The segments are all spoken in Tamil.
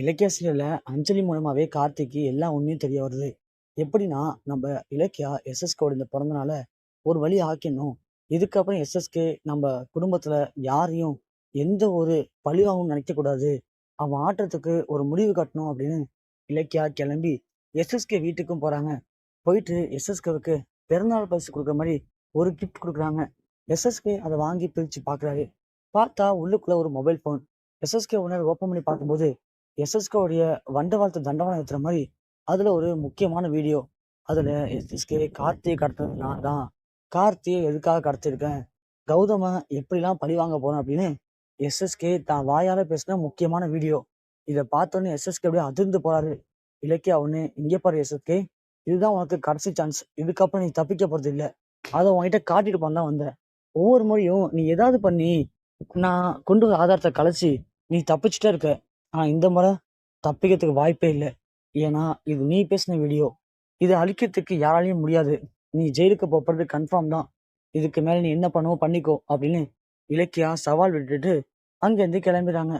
இலக்கிய அஞ்சலி மூலமாவே கார்த்திக்கு எல்லா உண்மையும் தெரிய வருது. எப்படின்னா, நம்ம இலக்கியா எஸ்எஸ்கோட இந்த பிறந்தனால ஒரு வழி ஆக்கிடணும். இதுக்கப்புறம் எஸ்.எஸ்.கே நம்ம குடும்பத்துல யாரையும் எந்த ஒரு பழிவாகவும் நினைக்கக்கூடாது. அவன் ஆட்டத்துக்கு ஒரு முடிவு கட்டணும் அப்படின்னு இலக்கியா கிளம்பி எஸ்.எஸ்.கே வீட்டுக்கும் போறாங்க. போயிட்டு எஸ்.எஸ்.கேவுக்கு பிறந்தநாள் பரிசு கொடுக்குற மாதிரி ஒரு கிஃப்ட் கொடுக்குறாங்க எஸ்.எஸ்.கே அதை வாங்கி பிரித்து பார்க்குறாரு. பார்த்தா உள்ளுக்குள்ள ஒரு மொபைல் ஃபோன். எஸ்.எஸ்.கே உணர் ஓப்பன் பண்ணி பார்க்கும்போது, எஸ்.எஸ்.கேவுடைய வண்டவாளத்தை தண்டவாளம் ஏற்றுற மாதிரி அதில் ஒரு முக்கியமான வீடியோ. அதில் எஸ்.எஸ்.கே கார்த்தியை கடத்தினது நான் தான். கார்த்தியை எதுக்காக கடத்தியிருக்கேன்? கௌதம எப்படிலாம் பழி வாங்க போகிறேன் அப்படின்னு எஸ்.எஸ்.கே தான் வாயால் பேசின முக்கியமான வீடியோ. இதை பார்த்தோன்னே எஸ்.எஸ்.கே அப்படியே அதிர்ந்து போறாரு. இலக்கியா அவனு இங்கே பாரு எஸ்.எஸ்.கே, இதுதான் உனக்கு கடைசி சான்ஸ். இதுக்கப்புறம் நீ தப்பிக்க போகிறது இல்லை அதை உன்கிட்ட காட்டிட்டு போன தான் வந்தேன். ஒவ்வொரு முறையும் நீ ஏதாவது பண்ணி, நான் கொண்டு வர ஆதாரத்தை கலைச்சு நீ தப்பிச்சுட்டே இருக்க. ஆனால் இந்த முறை தப்பிக்கிறதுக்கு வாய்ப்பே இல்லை ஏன்னா இது நீ பேசின வீடியோ. இதை அழிக்கிறதுக்கு யாராலையும் முடியாது. நீ ஜெயிலுக்கு போகிறது கன்ஃபார்ம் தான். இதுக்கு மேலே நீ என்ன பண்ணுவோ பண்ணிக்கோ" அப்படின்னு இலக்கியா சவால் விட்டுட்டு அங்கேருந்து கிளம்பிடுறாங்க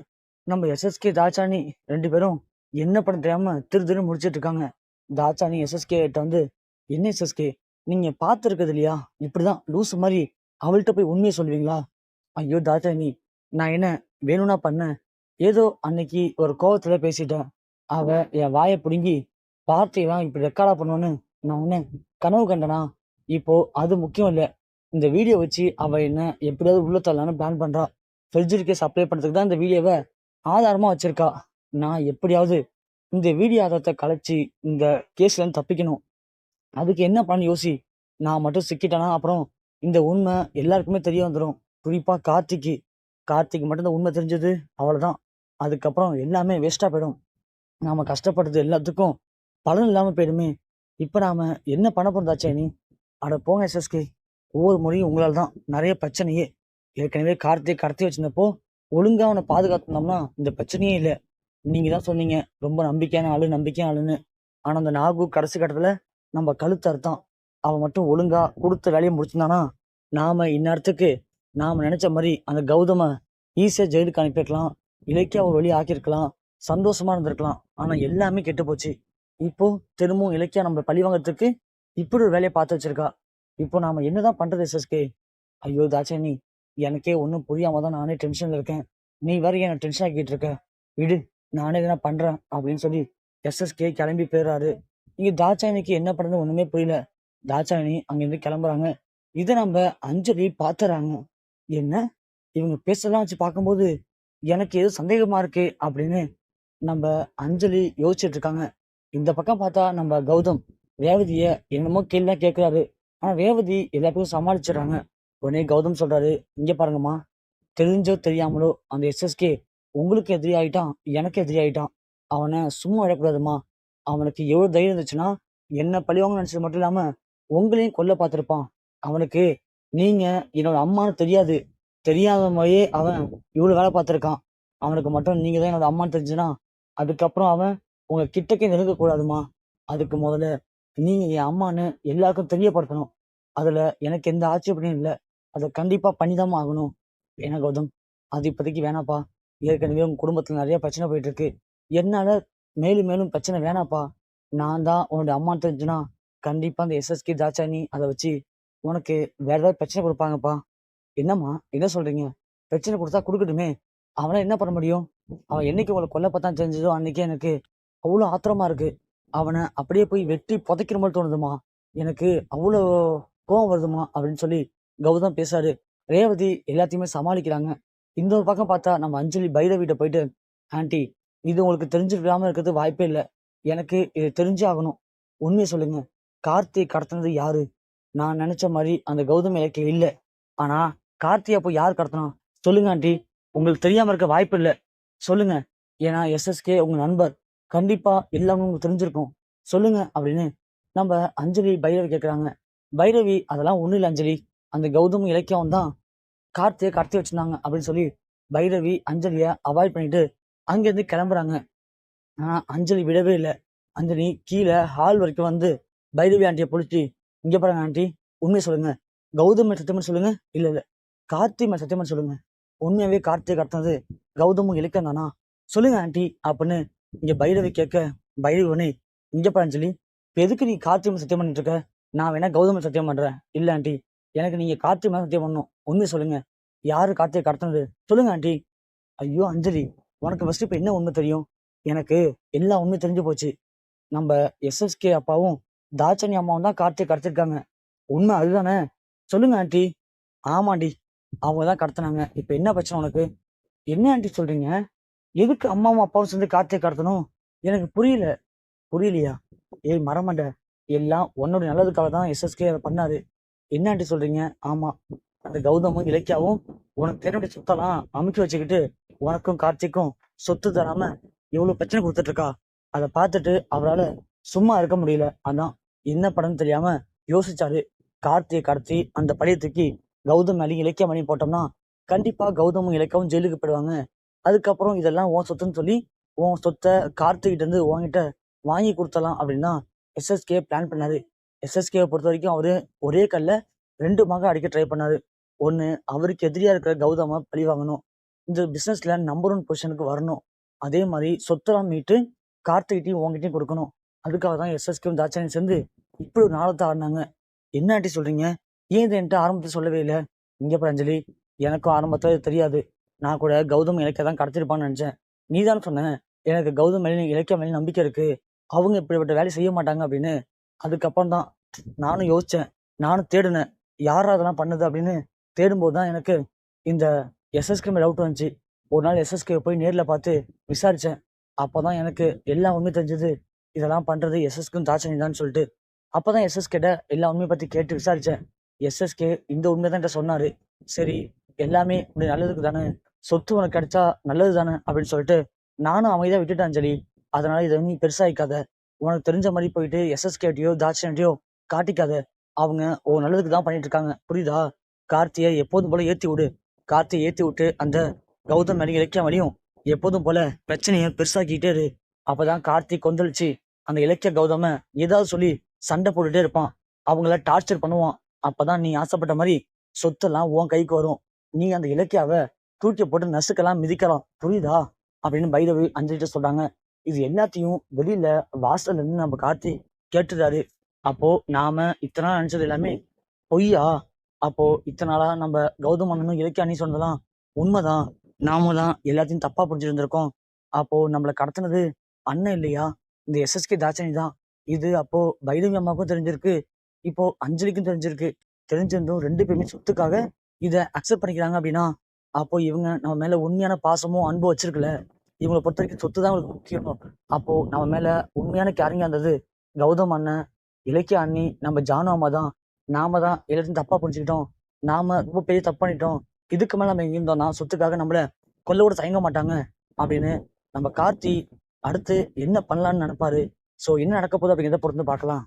நம்ம எஸ்.எஸ்.கே, தாச்சானி ரெண்டு பேரும் என்ன பண்ண தெரியாமல் திரு திரு முடிச்சிட்டு இருக்காங்க. தாச்சானி எஸ்.எஸ்.கே கிட்ட வந்து, "என்ன எஸ்.எஸ்.கே, நீங்கள் பார்த்துருக்குது இல்லையா? இப்படிதான் லூஸ் மாதிரி அவள்கிட்ட போய் உண்மையை சொல்லுவீங்களா?" "ஐயோ! தாச்சானி நான் என்ன வேணும்னா பண்ணேன்? ஏதோ அன்னைக்கு ஒரு கோவத்துல பேசிட்டேன். அவ என் வாயை பிடுங்கி வார்த்தையெல்லாம் இப்படி ரெக்கார்டா பண்ணுவேன்னு நான் என்ன கனவு கண்டனா? இப்போ அது முக்கியம் இல்லை இந்த வீடியோ வச்சு அவ என்ன எப்படியாவது உள்ள தரலான்னு பிளான் பண்றா. பெர்ஜுரி கேஸ் அப்ளை பண்றதுக்கு தான் இந்த வீடியோவை ஆதாரமா வச்சிருக்கா. நான் எப்படியாவது இந்த வீடியோ ஆதாரத்தை கலைச்சி இந்த கேஸ்ல இருந்து தப்பிக்கணும். அதுக்கு என்ன பண்ண யோசி. நான் மட்டும் சிக்கிட்டேனா அப்புறம் இந்த உண்மை எல்லாருக்குமே தெரிய வந்துடும் குறிப்பா கார்த்திக்கு. கார்த்திக்கு மட்டும் இந்த உண்மை தெரிஞ்சது அவ்வளவுதான். அதுக்கப்புறம் எல்லாமே வேஸ்ட்டாக போயிடும். நாம் கஷ்டப்பட்டது எல்லாத்துக்கும் பலன் இல்லாமல் போயிடுமே. இப்போ நாம் என்ன பண்ண போகிறதாச்சே நீ "அட போங்க எஸ்.எஸ்.கே. ஒவ்வொரு முறையும் உங்களால் தான் நிறைய பிரச்சனையே. ஏற்கனவே கார்த்திய கடத்தி வச்சிருந்தப்போ, ஒழுங்காக அவனை பாதுகாத்துனோம்னா இந்த பிரச்சனையே இல்லை நீங்கள் தான் சொன்னீங்க, ரொம்ப நம்பிக்கையான ஆளு, நம்பிக்கையான ஆளுன்னு. ஆனால் அந்த நாகு கடைசி கட்டத்தில் நம்ம கழுத்த அறுத்தான். அவன் மட்டும் ஒழுங்காக கொடுத்த வேலையை முடிச்சிருந்தானா, நாம் இந்நேரத்துக்கு நாம் நினச்ச மாதிரி அந்த கௌதமை ஈஸியாக ஜெயிலுக்கு அனுப்பியிருக்கலாம். இலக்கியா ஒரு வழி ஆக்கியிருக்கலாம். சந்தோஷமா இருந்திருக்கலாம். ஆனா எல்லாமே கெட்டுப் போச்சு. இப்போ திரும்பவும் இலக்கியா நம்மள பழி வாங்குறதுக்கு இப்படி ஒரு வேலைய பார்த்து வச்சிருக்கா. இப்போ நாம என்னதான் பண்றது எஸ்.எஸ்.கே?" "ஐயோ! தாட்சாயணி, எனக்கே ஒண்ணும் புரியாம தான் நானே டென்ஷன்ல இருக்கேன். நீ வேற என்ன டென்ஷன் ஆக்கிட்டு இருக்க? விடு, நானே எதனா பண்றேன்" அப்படின்னு சொல்லி எஸ்.எஸ்.கே கிளம்பி போயிறாரு. இங்க தாட்சாயணிக்கு என்ன பண்றதுன்னு ஒண்ணுமே புரியல. தாட்சாயணி அங்கிருந்து கிளம்புறாங்க. இத நம்ப அஞ்சலி பார்த்துறாங்க. "என்ன? இவங்க பேசுறதெல்லாம் வச்சு பார்க்கும்போது எனக்கு எது சந்தேகமா இருக்கே" அப்படின்னு நம்ம அஞ்சலி யோசிச்சுட்டு இருக்காங்க. இந்த பக்கம் பார்த்தா நம்ம கௌதம் ரேவதிய என்னமோ கேள்விலாம் கேட்கிறாரு. ஆனா ரேவதி எல்லாத்தையும் சமாளிச்சிடுறாங்க உடனே கௌதம் சொல்றாரு, "இங்க பாருங்கம்மா, தெரிஞ்சோ தெரியாமலோ அந்த எஸ்.எஸ்.கே உங்களுக்கு எதிரி எனக்கு எதிரி அவனை சும்மா விடக்கூடாதுமா அவனுக்கு எவ்வளவு தைரியம் இருந்துச்சுன்னா, என்ன பழிவாங்க நினைச்சது மட்டும் இல்லாம உங்களையும் கொல்ல பார்த்திருப்பான். அவனுக்கு நீங்க என்னோட அம்மான்னு தெரியாது. தெரியாத மாதிரியே அவன் இவ்வளோ வேலை பார்த்துருக்கான் அவனுக்கு மட்டும் நீங்கள் தான் என்னோட அம்மான்னு தெரிஞ்சுதுன்னா, அதுக்கப்புறம் அவன் உங்க கிட்டக்கே நெருங்கக்கூடாதுமா அதுக்கு முதல்ல நீங்கள் என் அம்மான்னு எல்லாருக்கும் தெரியப்படுத்தணும். அதில் எனக்கு எந்த ஆட்சேபனையும் இல்லை அதை கண்டிப்பாக பண்ணிதான் ஆகணும்." "வேணாம் கௌதம். அது இப்போதைக்கு வேணாம்ப்பா. ஏற்கனவே உங்கள் குடும்பத்தில் நிறைய பிரச்சனை போயிட்டு இருக்கு. என்னால் மேலும் மேலும் பிரச்சனை வேணாம்ப்பா. நான் தான் உன்னோட அம்மான்னு தெரிஞ்சுனா கண்டிப்பாக அந்த எஸ்.எஸ்.கே, தாச்சானி அதை வச்சு உனக்கு வேற ஏதாவது பிரச்சனை கொடுப்பாங்கப்பா "என்னம்மா? என்ன சொல்றீங்க? பிரச்சனை கொடுத்தா கொடுக்கட்டுமே அவனை என்ன பண்ண முடியும்? அவன் என்னைக்கு உங்களை கொல்ல பார்த்தா தெரிஞ்சதோ அன்னைக்கே எனக்கு அவ்வளோ ஆத்திரமா இருக்கு. அவனை அப்படியே போய் வெட்டி புதைக்கிற மாதிரி தோணுதும்மா. எனக்கு அவ்வளோ கோவம் வருதும்மா" அப்படின்னு சொல்லி கௌதம் பேசாரு ரேவதி எல்லாத்தையுமே சமாளிக்கிறாங்க. இன்னொரு பக்கம் பார்த்தா நம்ம அஞ்சலி பைரவிட்ட போயிட்டு, "ஆன்ட்டி, இது உங்களுக்கு தெரிஞ்சிருக்காம இருக்கிறது வாய்ப்பே இல்லை எனக்கு இது தெரிஞ்சே ஆகணும். உண்மையை சொல்லுங்க. கார்த்தியை கடத்தினது யாரு? நான் நினைச்ச மாதிரி அந்த கௌதம் இலக்கியா இல்லை ஆனா கார்த்தியை அப்போ யார் கடத்தணும் சொல்லுங்க ஆண்டி உங்களுக்கு தெரியாம இருக்க வாய்ப்பு இல்லை சொல்லுங்க. ஏன்னா எஸ்.எஸ்.கே உங்க நண்பர். கண்டிப்பா எல்லாமே உங்களுக்கு தெரிஞ்சிருக்கும். சொல்லுங்க" அப்படின்னு நம்ம அஞ்சலி பைரவி கேட்குறாங்க. பைரவி, "அதெல்லாம் ஒன்றும் இல்லை அஞ்சலி. அந்த கௌதம் இலக்கியம் தான் கார்த்தியை கடத்தி வச்சிருந்தாங்க" அப்படின்னு சொல்லி பைரவி அஞ்சலிய அவாய்ட் பண்ணிட்டு அங்கேருந்து கிளம்புறாங்க. ஆனா அஞ்சலி விடவே இல்லை அஞ்சலி கீழே ஹால் வரைக்கும் வந்து பைரவி ஆண்டியை பிடிச்சி "இங்க பாருங்க ஆண்டி உண்மையை சொல்லுங்க. கௌதம் திட்டம்னு சொல்லுங்க." இல்லை இல்லை கார்த்தி மேல சத்தியமா சொல்லுங்க. உண்மையாவே கார்த்திய கடத்துனது கௌதமும் இலக்கம் தானா? சொல்லுங்க ஆண்டி அப்படின்னு இங்க பைரவி கேட்க பைரவி உடனே இங்க பழஞ்சலி அஞ்சலி எதுக்கு நீ கார்த்தி மேல சத்தியம் பண்ணிட்டு இருக்க? நான் வேணா கௌதம சத்தியம் பண்றேன். இல்ல ஆண்டி எனக்கு நீங்க கார்த்தி மேல சத்தியம் பண்ணணும். உண்மை சொல்லுங்க. யாரு கார்த்தியை கடத்தினது? சொல்லுங்க ஆண்டி ஐயோ அஞ்சலி உனக்கு ஃபர்ஸ்ட் இப்ப என்ன உண்மை தெரியும்? எனக்கு எல்லா உண்மை தெரிஞ்சு போச்சு. நம்ம எஸ்எஸ்கே அப்பாவும் தாட்சணி அம்மாவும் தான் கார்த்தியை கடத்திருக்காங்க. உண்மை அதுதானே? சொல்லுங்க ஆண்டி ஆமாண்டி அவங்க தான் கடத்தினாங்க. இப்போ என்ன பிரச்சனை உனக்கு? என்ன ஆண்டி சொல்றீங்க? எதுக்கு அம்மாவும் அப்பாவும் சேர்ந்து கார்த்தியை கடத்தணும்? எனக்கு புரியல. புரியலையா? ஏய் மரமண்ட எல்லாம் உன்னோட நல்லதுக்காக தான் எஸ்எஸ்கே அதை பண்ணாரு. என்ன ஆண்டி சொல்றீங்க? ஆமாம் அந்த கௌதமும் இலக்கியாவும் உனக்கு தேவையான சொத்தெல்லாம் அமைச்சு வச்சுக்கிட்டு உனக்கும் கார்த்திக்கும் சொத்து தராம எவ்வளோ பிரச்சனை கொடுத்துட்டு இருக்கா அதை பார்த்துட்டு அவரால சும்மா இருக்க முடியல. அதான் என்ன படம்னு தெரியாம யோசிச்சாரு. கார்த்தியை கடத்தி அந்த பழைய தூக்கி கௌதம் மேலேயும் இலக்கியமணி போட்டோம்னா கண்டிப்பாக கௌதமும் இலக்கியாவும் ஜெயிலுக்கு போயிடுவாங்க. அதுக்கப்புறம் இதெல்லாம் உன் சொத்துன்னு சொல்லி உன் சொத்தை கார்த்திகிட்ட இருந்து உன்கிட்ட வாங்கி கொடுத்தலாம் அப்படின்னு தான் எஸ்எஸ்கே பிளான் பண்ணாரு. எஸ்எஸ்கேவை பொறுத்த வரைக்கும் அவரு ஒரே கல்ல ரெண்டு மக அடிக்க ட்ரை பண்ணாரு. ஒன்று அவருக்கு எதிரியா இருக்கிற கௌதம பழி வாங்கணும். இந்த பிஸ்னஸில் நம்பர் ஒன் பொசிஷனுக்கு வரணும். அதே மாதிரி சொத்தெல்லாம் மீட்டு கார்த்திகிட்டையும் உங்ககிட்டயும் கொடுக்கணும். அதுக்காக தான் எஸ்எஸ்கேவும் தாட்சாயும் சேர்ந்து இப்படி ஒரு நாளத்தை ஆடினாங்க. என்ன ஆட்டி சொல்றீங்க? ஏன் இது என்கிட்ட ஆரம்பத்தில் சொல்லவே இல்லை? இங்கே பாரு எனக்கும் ஆரம்பத்தில் இது தெரியாது. நான் கூட கௌதம் இலக்கிய தான் கடத்திருப்பான்னு நினச்சேன். நீ தான் சொன்னேன் எனக்கு கௌதம் மேலே இலக்கிய மேலே நம்பிக்கை இருக்குது அவங்க இப்படிப்பட்ட வேலை செய்ய மாட்டாங்க அப்படின்னு. அதுக்கப்புறம் தான் நானும் யோசித்தேன் நானும் தேடினேன். யார் அதெல்லாம் பண்ணுது அப்படின்னு தேடும்போது தான் எனக்கு இந்த எஸ்எஸ்கே மேலே டவுட் வந்துச்சு. ஒரு நாள் எஸ்எஸ்கே போய் நேரில் பார்த்து விசாரித்தேன் அப்போ தான் எனக்கு எல்லா உண்மை தெரிஞ்சது. இதெல்லாம் பண்ணுறது எஸ்எஸ்கும் தாட்சணி தான் சொல்லிட்டு அப்பதான் எஸ்எஸ்கேட்ட எல்லா உண்மையை பற்றி கேட்டு விசாரித்தேன் எஸ்எஸ்கே இந்த உண்மை தான் சொன்னாரு. சரி எல்லாமே உடைய நல்லதுக்கு தானே சொத்து உனக்கு கிடைச்சா நல்லது தானே அப்படின்னு சொல்லிட்டு நானும் அமைதியா விட்டுட்டேன் அஞ்சலி. அதனால இதை நீ பெருசாகிக்காத உனக்கு தெரிஞ்ச மாதிரி போயிட்டு எஸ்எஸ்கேட்டையோ தாட்சணியோ காட்டிக்காத. அவங்க ஓ நல்லதுக்கு தான் பண்ணிட்டு இருக்காங்க. புரியுதா? கார்த்தியை எப்போதும் போல ஏத்தி விடு. கார்த்தியை ஏத்தி விட்டு அந்த கௌதம் மேலேயும் இலக்கிய மேலேயும் எப்போதும் போல பிரச்சனையை பெருசாக்கிட்டே இரு. அப்பதான் கார்த்திக் கொந்தளிச்சு அந்த இலக்கிய கௌதம ஏதாவது சொல்லி சண்டை போட்டுட்டே இருப்பான். அவங்கள டார்ச்சர் பண்ணுவான். அப்பதான் நீ ஆசைப்பட்ட மாதிரி சொத்தெல்லாம் உன் கைக்கு வரும். நீ அந்த இலக்கியாவை தூக்கி போட்டு நசுக்கலாம் மிதிக்கலாம். புரியுதா? அப்படின்னு பைரவி அஞ்சலிட்டு சொல்றாங்க. இது எல்லாத்தையும் வெளியில வாசல்ல இருந்து நம்ம காத்தி கேட்டுறாரு அப்போ நாம இத்தனை நாள் நினைச்சது எல்லாமே பொய்யா? அப்போ இத்தனை நாளா நம்ம கௌதம் அண்ணனும் இலக்கிய அண்ணி சொன்னதெல்லாம் உண்மைதான். நாம தான் எல்லாத்தையும் தப்பா புரிஞ்சிருந்திருக்கோம். அப்போ நம்மளை கடத்தினது அண்ணன் இல்லையா? இந்த எஸ்எஸ்கே தாட்சணி தான் இது அப்போ பைரவி அம்மாவுக்கும் தெரிஞ்சிருக்கு. இப்போ அஞ்சலிக்கும் தெரிஞ்சிருக்கு. தெரிஞ்சிருந்தும் ரெண்டு பேருமே சொத்துக்காக இதை அக்செப்ட் பண்ணிக்கிறாங்க அப்படின்னா அப்போ இவங்க நம்ம மேல உண்மையான பாசமும் அன்பும் வச்சிருக்கல. இவங்களை பொறுத்த வரைக்கும் சொத்து தான் அவங்களுக்கு முக்கியம். அப்போ நம்ம மேல உண்மையான கேரிங்கா இருந்தது கௌதம் அண்ணன் இலக்கிய அண்ணி நம்ம ஜானு அம்மா தான். நாம தான் எல்லாத்தையும் தப்பா புரிஞ்சுக்கிட்டோம். நாம ரொம்ப பெரிய தப்பு பண்ணிட்டோம். இதுக்கு மேல நம்ம எங்க இருந்தோம்னா சொத்துக்காக நம்மள கொல்ல கூட தயங்க மாட்டாங்க அப்படின்னு நம்ம கார்த்தி அடுத்து என்ன பண்ணலாம்னு நினைப்பாரு. சோ என்ன நடக்க போகுது அப்படிங்கிறத பொறுத்து பார்க்கலாம்.